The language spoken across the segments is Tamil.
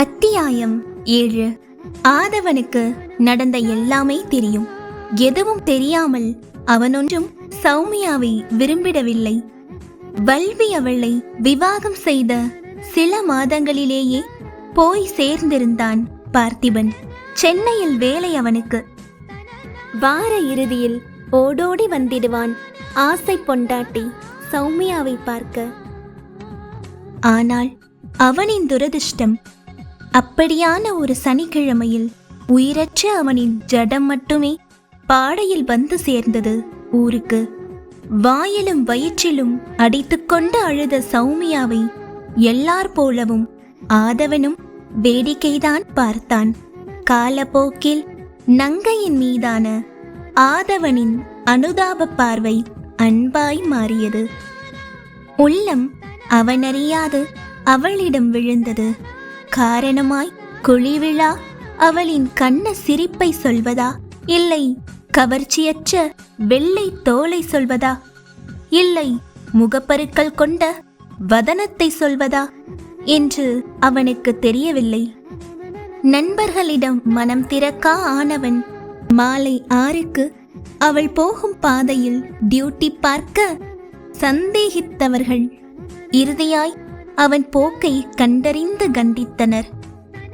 அத்தியாயம் ஏழு. ஆதவனுக்கு நடந்த எல்லாமே தெரியும். எதுவும் தெரியாமல் அவனொன்றும் சௌமியாவை விரும்பிடவில்லை. வல்வி அவளை விவாகம் செய்த சில மாதங்களிலேயே போய் சேர்ந்திருந்தான் பார்த்திபன். சென்னையில் வேலை அவனுக்கு. வார இறுதியில் ஓடோடி வந்திடுவான் ஆசை பொண்டாட்டி சௌமியாவை பார்க்க. ஆனால் அவனின் துரதிர்ஷ்டம் அப்படியான ஒரு சனிக்கிழமையில் உயிரற்ற அவனின் ஜடம் மட்டுமே பாடையில் வந்து சேர்ந்தது ஊருக்கு. வாயிலும் வயிற்றிலும் அடித்துக்கொண்டு அழுத சௌமியாவை எல்லார் போலவும் ஆதவனும் வேடிக்கைதான் பார்த்தான். காலப்போக்கில் நங்கையின் மீதான ஆதவனின் அனுதாப பார்வை அன்பாய் மாறியது. உள்ளம் அவனறியாது அவளிடம் விழுந்தது. காரணமாய் குழிவிழா அவளின் கண்ண சிரிப்பை சொல்வதா? இல்லை கவர்ச்சியற்ற வெள்ளை தோலை சொல்வதா? இல்லை முகப்பருக்கள் கொண்ட வதனத்தை சொல்வதா? என்று அவனுக்கு தெரியவில்லை. நண்பர்களிடம் மனம் திறக்கா ஆனவன் மாலை ஆறுக்கு அவள் போகும் பாதையில் டியூட்டி பார்க்க சந்தேகித்தவர்கள். இறுதியாய் அவன் போக்கை கண்டறிந்து கண்டித்தனர்.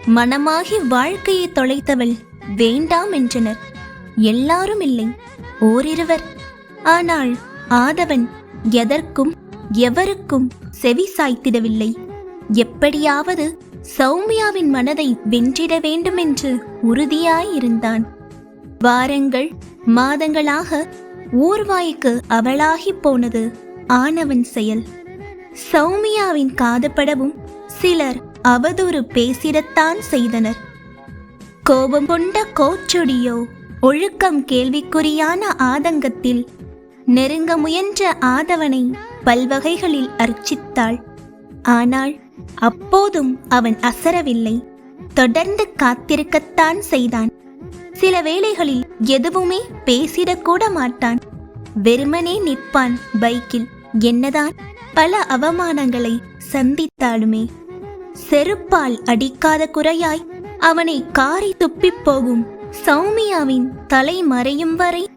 மனமாகி வாழ்க்கையை தொலைத்தவள் வேண்டாம் என்றனர். எல்லாரும் இல்லை ஓரிருவர். ஆனால் ஆதவன் எதற்கும் எவருக்கும் செவி சாய்த்திடவில்லை. எப்படியாவது சௌமியாவின் மனதை வென்றிட வேண்டுமென்று உறுதியாயிருந்தான். வாரங்கள் மாதங்களாக ஊர்வாய்க்கு அவளாகி போனது ஆனவன் செயல். சௌமியாவின் காதுபடவும் சிலர் அவதூறு பேசிடத்தான் செய்தனர். கோபம் கொண்ட கோச்சொடியோ ஒழுக்கம் கேள்விக்குறியான ஆதங்கத்தில் நெருங்க முயன்ற ஆதவனை பல்வகைகளில் அர்ச்சித்தாள். ஆனால் அப்போதும் அவன் அசரவில்லை. தொடர்ந்து காத்திருக்கத்தான் செய்தான். சில வேளைகளில் எதுவுமே பேசிடக்கூட மாட்டான். வெறுமனே நிற்பான் பைக்கில். என்னதான் பல அவமானங்களை சந்தித்தாலுமே செருப்பால் அடிக்காத குறையாய் அவனை காரி துப்பிப் போகும் சௌமியாவின் தலை மறையும் வரை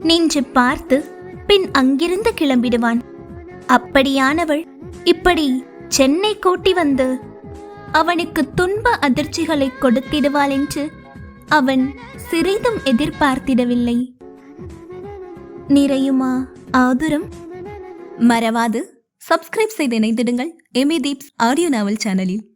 நின்று பார்த்து பின் அங்கிருந்து கிளம்பிடுவான். அப்படியானவள் இப்படி சென்னை கூட்டி வந்து அவனுக்கு துன்ப அதிர்ச்சிகளை கொடுத்திடுவாள் என்று அவன் சிறிதும் எதிர்பார்த்திடவில்லை. நிறையுமா ஆதுரம்? மறவாது. சப்ஸ்கிரைப் செய்து இணைந்திடுங்கள். எமி தீப்ஸ் ஆடியோ நாவல் சேனலில்